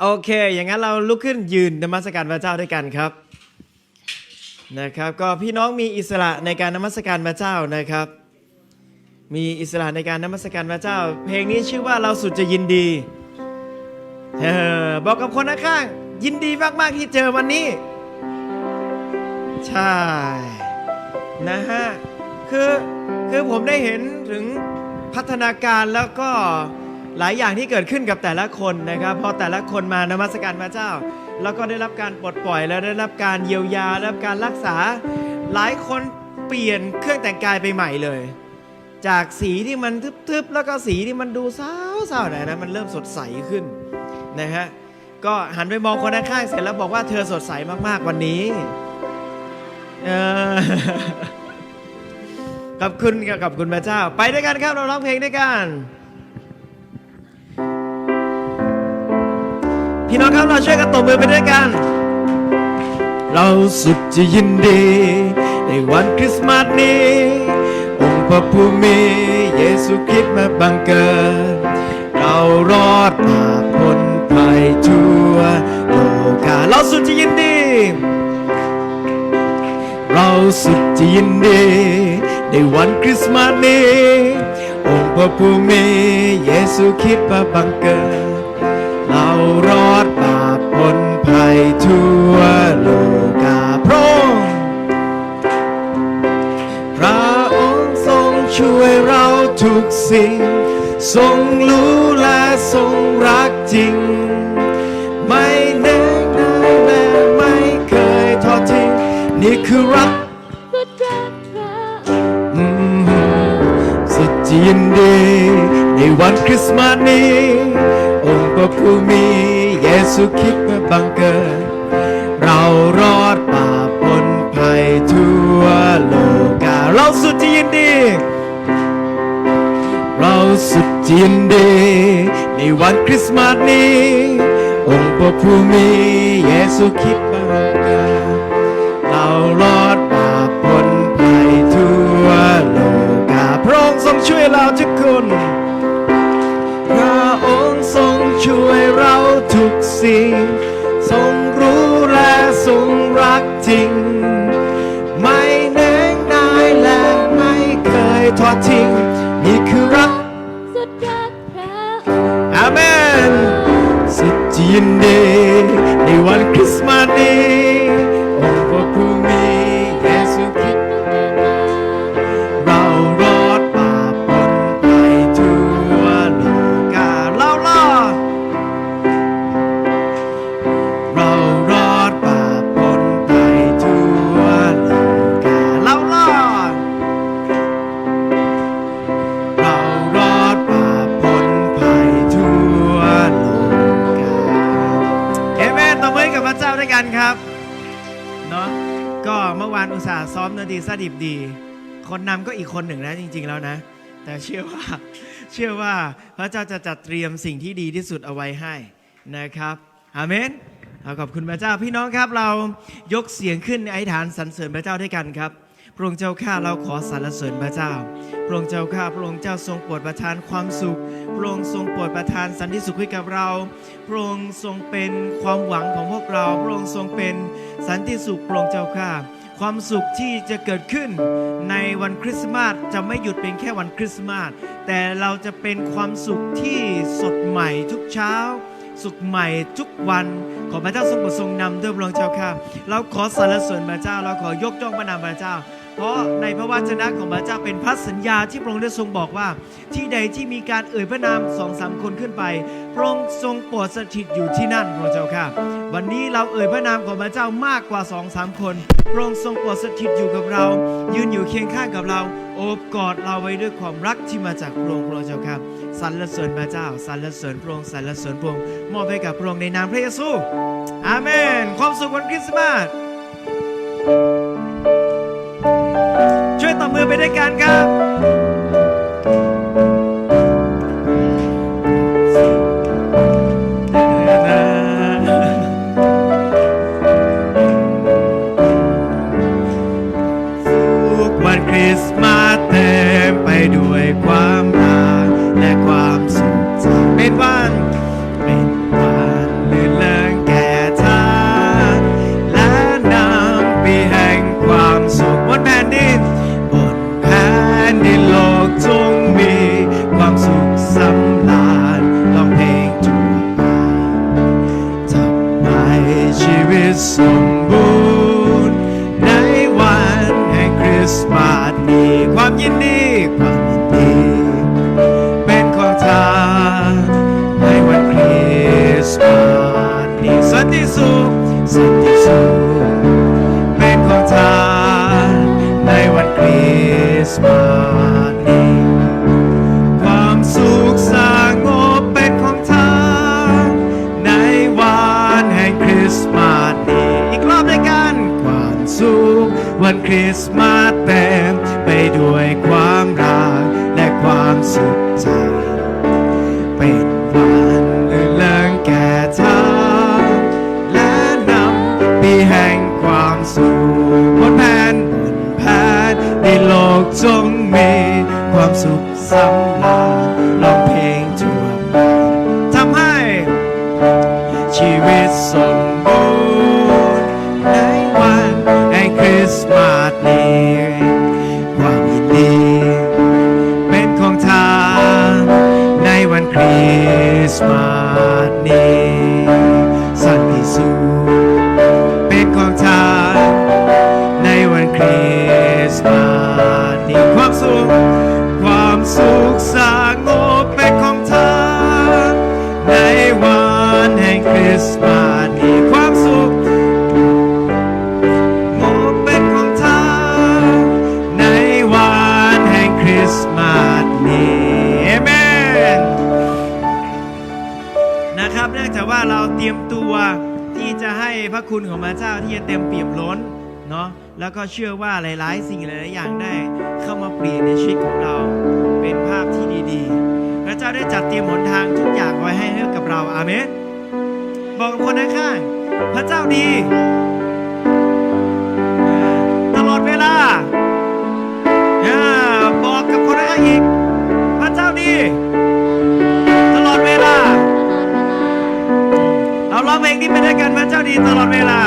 โอเค อย่างนั้นเราลุกขึ้นยืนนมัสการพระเจ้าด้วยกันครับนะครับ ก็พี่น้องมีอิสระในการนมัสการพระเจ้านะครับ มีอิสระในการนมัสการพระเจ้า เพลงนี้ชื่อว่าเราสุดจะยินดีเออบอกกับคนข้างๆยินดีมากๆที่เจอวันนี้ ใช่นะฮะคือคือผมได้เห็นถึงพัฒนาการแล้วก็ หลายอย่างที่เกิดขึ้นกับแต่ละคนนะครับพอแต่ละคนมานมัสการพระเจ้า แล้วก็ได้รับการปลดปล่อย และได้รับการเยียวยาได้รับการรักษา หลายคนเปลี่ยนเครื่องแต่งกายไปใหม่เลย จากสีที่มันทึบๆ แล้วก็สีที่มันดูเศร้าๆหน่อยนะมันเริ่มสดใสขึ้นนะฮะก็หันไปมองคนข้างๆเสร็จแล้วบอกว่าเธอสดใสมากๆวันนี้เออขอบคุณครับขอบคุณพระเจ้า ไปด้วยกันครับเราร้องเพลงด้วยกัน พี่น้องครับเราช่วยกันตบมือไปด้วยกัน เราสุดจะยินดี ในวันคริสต์มาสนี้ องค์พระผู้มีเยซูคริสต์มาบังเกิด เรารอดผ่าพ้นภัยทั่วโลกาเราสุดจะยินดี เราสุดจะยินดี ในวันคริสต์มาสนี้องค์พระผู้มีเยซูคริสต์มาบังเกิด เราร ทั่วโลกาพระองค์พระองค์ทรงช่วยเราทุกสิ่ง ทรงรู้และทรงรักจริง ไม่เนิ่นนายและไม่เคยทอดทิ้ง นี่คือรักสุดรักพระองค์อืมสุดจะยินดี ในวันคริสต์มาสนี้ องค์พระผู้มี เยซูคริสต์มาบังเกิด เรารอดบาปพ้นภัยทั่วโลกาเราสุดจะยินดี เราสุดจะยินดี ในวันคริสต์มาสนี้ องค์พระผู้มีเยซูคริสต์มาบังเกิดเรารอดบาปพ้นภัยทั่วโลกาพระองค์ทรงช่วยเราทุก สิ่งทรงรู้และทรงรักจริง ไม่เน่งนายและไม่เคยทอดทิ้ง นี่คือรักสุดรักพระองค์อาเมนสุดจะยินดี ครับเนาะก็เมื่อวานอุตส่าห์ซ้อมดนตรีซะดิบดี คนนำก็อีกคนหนึ่งนะจริง ๆ แล้วนะ แต่เชื่อว่าเชื่อว่าพระเจ้าจะจัดเตรียมสิ่งที่ดีที่สุดเอาไว้ให้นะครับอาเมนขอบคุณพระเจ้าพี่น้องครับ เรายกเสียงขึ้นในอธิษฐานสรรเสริญพระเจ้าด้วยกันครับ พระองค์เจ้าข้าเราขอสรรเสริญพระเจ้า พระองค์เจ้าข้าพระองค์เจ้าทรงโปรดประทานความสุข พระองค์ทรงโปรดประทานสันติสุขให้กับเรา พระองค์ทรงเป็นความหวังของพวกเรา พระองค์ทรงเป็นสันติสุขพระองค์เจ้าข้าความสุขที่จะเกิดขึ้นในวันคริสต์มาสจะไม่หยุดเพียงแค่วันคริสต์มาสแต่เราจะเป็นความสุขที่สดใหม่ทุกเช้า สุขใหม่ทุกวันขอพระเจ้าทรงโปรดทรงนำด้วยพระองค์เจ้าข้าเราขอสรรเสริญพระเจ้า เราขอยกย่องพระนามพระเจ้า เพราะในพระวจนะของพระเจ้าเป็นพระสัญญาที่พระองค์ได้ทรงบอกว่า ที่ใดที่มีการเอ่ยพระนามสองสามคนขึ้นไปพระองค์ทรงโปรดสถิตอยู่ที่นั่นพระเจ้าข้าวันนี้เราเอ่ยพระนามของพระเจ้ามากกว่าสองสามคนพระองค์ทรงโปรดสถิตอยู่กับเรา ยืนอยู่เคียงข้างกับเรา โอบกอดเราไว้ด้วยความรักที่มาจากพระองค์พระเจ้าข้าสรรเสริญพระเจ้าสรรเสริญพระองค์สรรเสริญพระองค์มอบให้กับพระองค์ในนามพระเยซูอาเมน ความสุขวันคริสต์มาส ตบมือไปด้วยกันครับ วันคริสต์มาสเต็มไปด้วยความรักและความสุขใจ เป็นวันลื่นเลิงแก่ทางและนำปีแห่งความสุขบนแผ่นบนแผ่นในโลกจงมีความสุขสำ สต์ คุณของพระเจ้าที่จะเต็มเปี่ยมล้นเนาะแล้วก็เชื่อว่าหลายๆ สิ่งหลายๆอย่างได้เข้ามาเปลี่ยนในชีวิตของเราเป็นภาพที่ดีๆ พระเจ้าได้จัดเตรียมหนทางทุกอย่างไว้ให้กับเราอาเมนบอกกับคนข้างๆพระเจ้าดี องเพลงนี้ไปด้วยกันพระเจ้าดีตลอดเวลา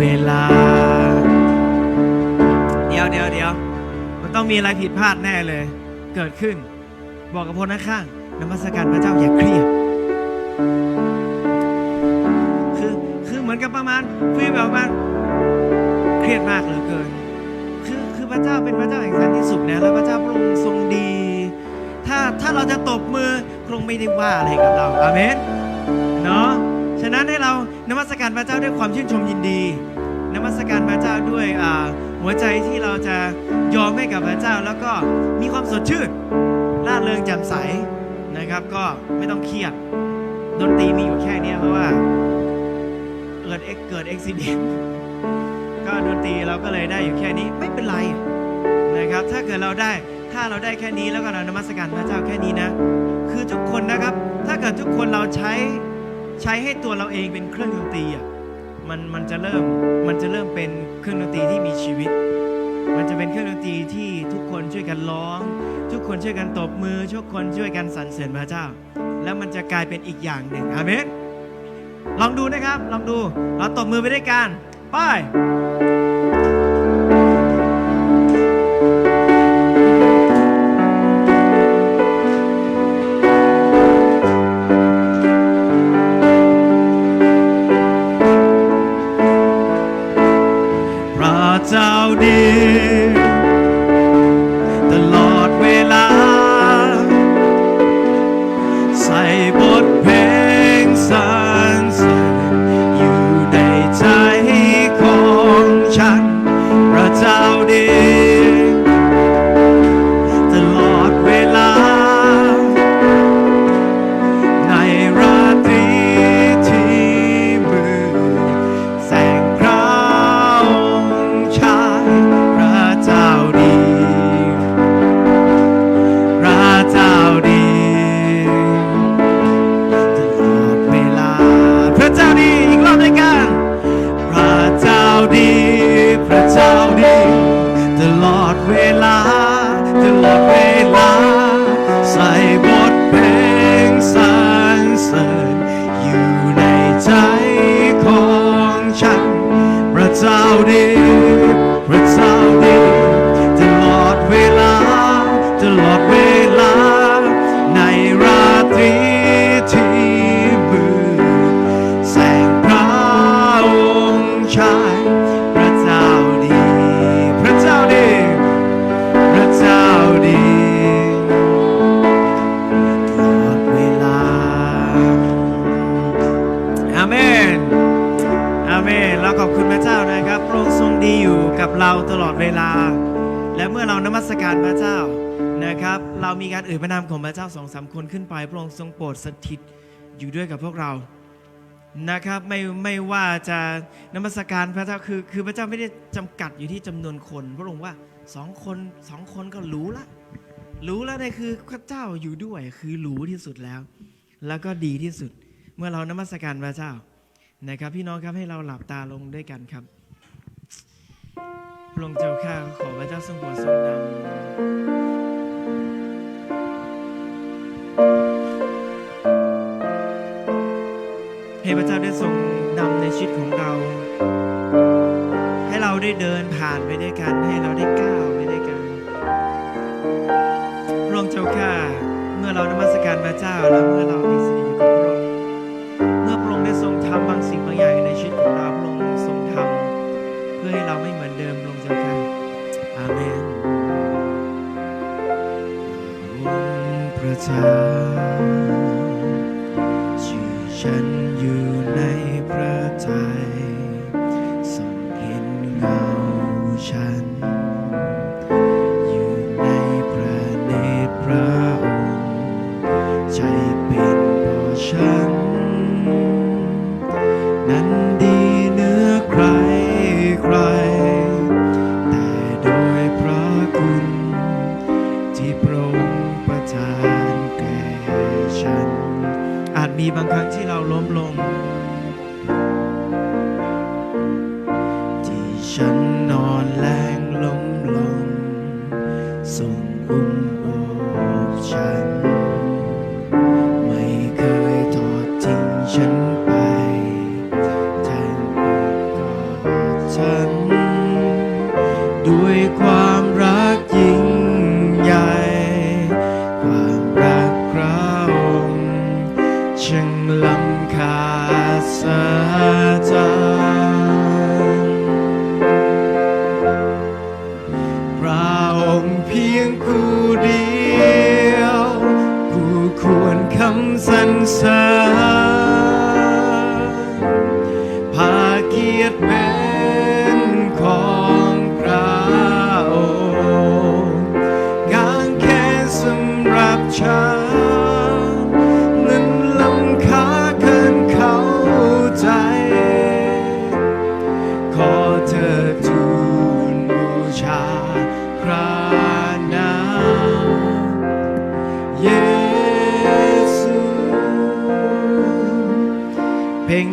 เวลา เดี๋ยวเดี๋ยวเดี๋ยวมันต้องมีอะไรผิดพลาดแน่เลย เกิดขึ้น บอกกับคนข้างนมัสการพระเจ้าอย่าเครียดคือคือเหมือนกับประมาณฟีลแบบประมาณเครียดมากเหลือเกิน คือคือพระเจ้าเป็นพระเจ้าแห่งสันติสุขนะแล้วพระเจ้าพระองค์ทรงดี ถ้าถ้าเราจะตบมือพระองค์ไม่ได้ว่าอะไรกับเราอาเมนเนาะฉะนั้นให้เรา นมัสการพระเจ้าด้วยความชื่นชมยินดี นมัสการพระเจ้าด้วยหัวใจที่เราจะยอมให้กับพระเจ้า แล้วก็มีความสดชื่นร่าเริงแจ่มใสนะครับ ก็ไม่ต้องเครียดดนตรีมีอยู่แค่นี้เพราะว่าเกิดเอ็กเกิดอุบิเหตุก็ดนตรีเราก็เลยได้อยู่แค่นี้ไม่เป็นไรนะครับ ถ้าเกิดเราได้ถ้าเราได้แค่นี้แล้วก็เรานมัสการพระเจ้าแค่นี้นะ คือทุกคนนะครับ ถ้าเกิดทุกคนเราใช้ ใช้ให้ตัวเราเองเป็นเครื่องดนตรีอะมันมันจะเริ่มมันจะเริ่มเป็นเครื่องดนตรีที่มีชีวิต มันจะเป็นเครื่องดนตรีที่ทุกคนช่วยกันร้อง ทุกคนช่วยกันตบมือ ทุกคนช่วยกันสรรเสริญพระเจ้า แล้วมันจะกลายเป็นอีกอย่างหนึ่งอาเมนลองดูนะครับ ลองดูเราตบมือไปด้วยกันไป สองสามคนขึ้นไป พระองค์ทรงโปรดสถิตอยู่ด้วยกับพวกเรานะครับไม่ไม่ว่าจะนมัสการพระเจ้าคือคือพระเจ้าไม่ได้จำกัดอยู่ที่จำนวนคน พระองค์ว่าสองคนสองคนก็รู้ละรู้แล้วเนี่ยคือพระเจ้าอยู่ด้วยคือรู้ที่สุดแล้ว แล้วก็ดีที่สุด เมื่อเรานมัสการพระเจ้านะครับ พี่น้องครับให้เราหลับตาลงด้วยกันครับพระองค์เจ้าข้าขอพระเจ้าทรงโปรดทรงนำ ให้พระเจ้าได้ทรงนำในชีวิตของเรา ให้เราได้เดินผ่านไปด้วยกัน ให้เราได้ก้าวไปด้วยกันพระองค์เจ้าข้าเมื่อเรานมัสการพระเจ้าแล้วเมื่อเราติดสนิทอยู่กับพระองค์เมื่อพระองค์ได้ทรงทำบางสิ่งบางอย่างในชีวิตของเราพระองค์ทรงทำเพื่อให้เราไม่เหมือนเดิมพระองค์เจ้าค่ะอาเมนพระเจ้า ช่างล้ำค่าสาจารพระองค์เพียงผู้เดียว ผู้ควรคำสรรเสริญ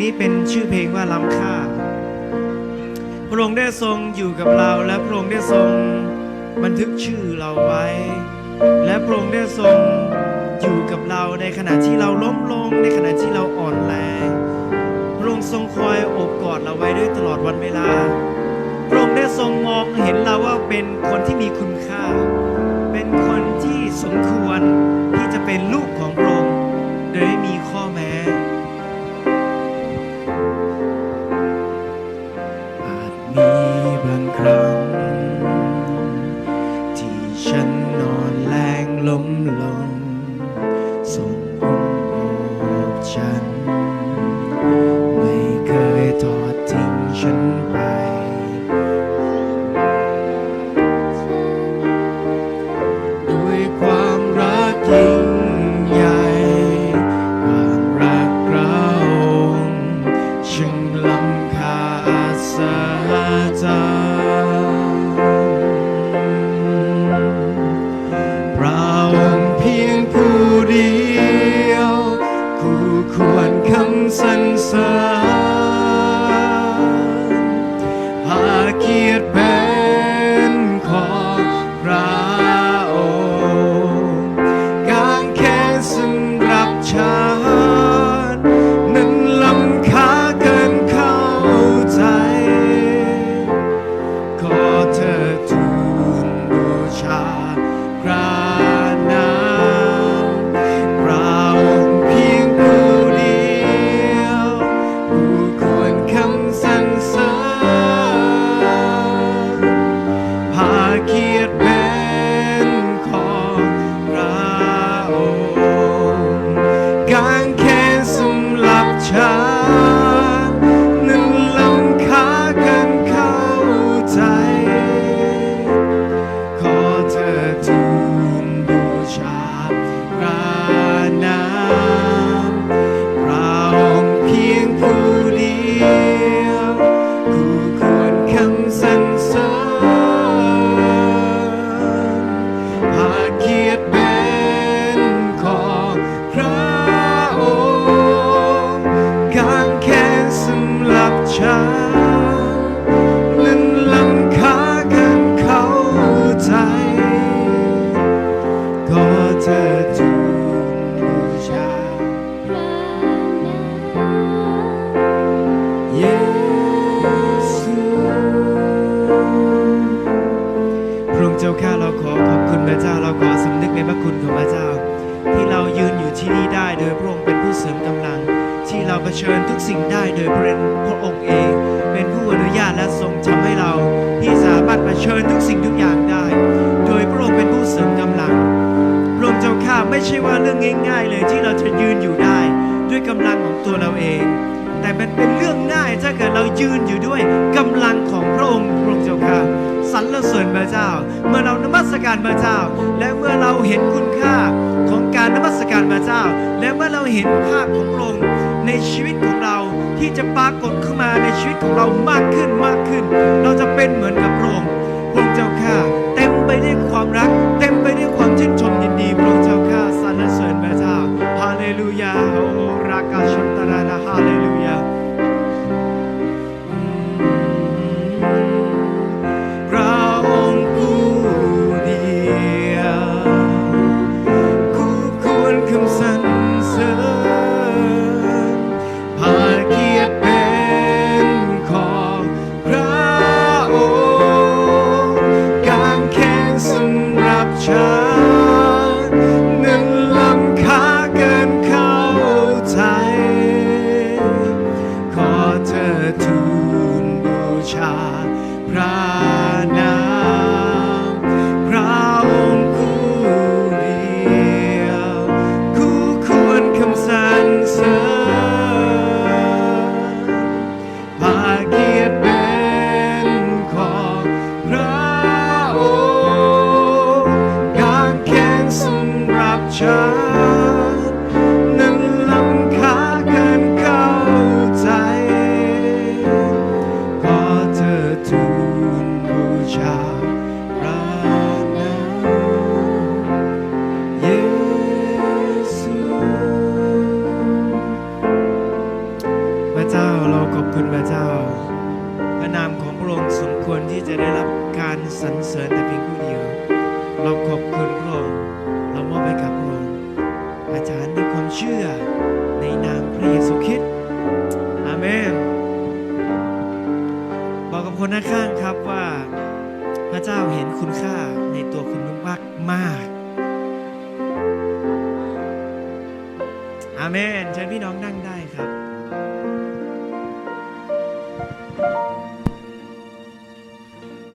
นี้เป็นชื่อเพลงว่าล้ำค่า พระองค์ได้ทรงอยู่กับเราและพระองค์ได้ทรงบันทึกชื่อเราไว้ และพระองค์ได้ทรงอยู่กับเราในขณะที่เราล้มลง ในขณะที่เราอ่อนแรงพระองค์ทรงคอยโอบกอดเราไว้ด้วยตลอดวันเวลา พระองค์ได้ทรงมองเห็นเราว่าเป็นคนที่มีคุณค่า เป็นคนที่สมควรที่จะเป็นลูกของพระองค์ ญทุกสิ่งทุกอย่างได้ โดยพระองค์เป็นผู้เสริมกำลังพระองค์เจ้าข้าไม่ใช่ว่าเรื่องง่าย ๆ เลยที่เราจะยืนอยู่ได้ ด้วยกำลังของตัวเราเอง แต่มันเป็นเรื่องง่ายถ้าเกิดเรายืนอยู่ด้วยกำลังของพระองค์พระองค์เจ้าข้าสรรเสริญพระเจ้า เมื่อเรานมัสการพระเจ้า และเมื่อเราเห็นคุณค่าของการนมัสการพระเจ้า และเมื่อเราเห็นภาพของพระองค์ในชีวิตของเราที่จะปรากฏขึ้นมาในชีวิตของเรามากขึ้นมากขึ้น เราจะเป็นเหมือนกับพระองค์พระองค์ เจ้าข้าเต็มไปด้วยความรัก เต็มไปด้วยความชื่นชมยินดีพระเจ้าข้าสรรเสริญพระเจ้าฮาเลลูยาโอรากาช พระนา จะได้รับการสรรเสริญแต่เพียงผู้เดียว เราขอบคุณพระองค์เรามอบให้กับพระองค์อาจารย์ด้วยความเชื่อในนามพระเยซูคริสต์อาเมนบอกกับคนข้างๆครับว่าพระเจ้าเห็นคุณค่าในตัวคุณมากมากอาเมนเชิญพี่น้องนั่งได้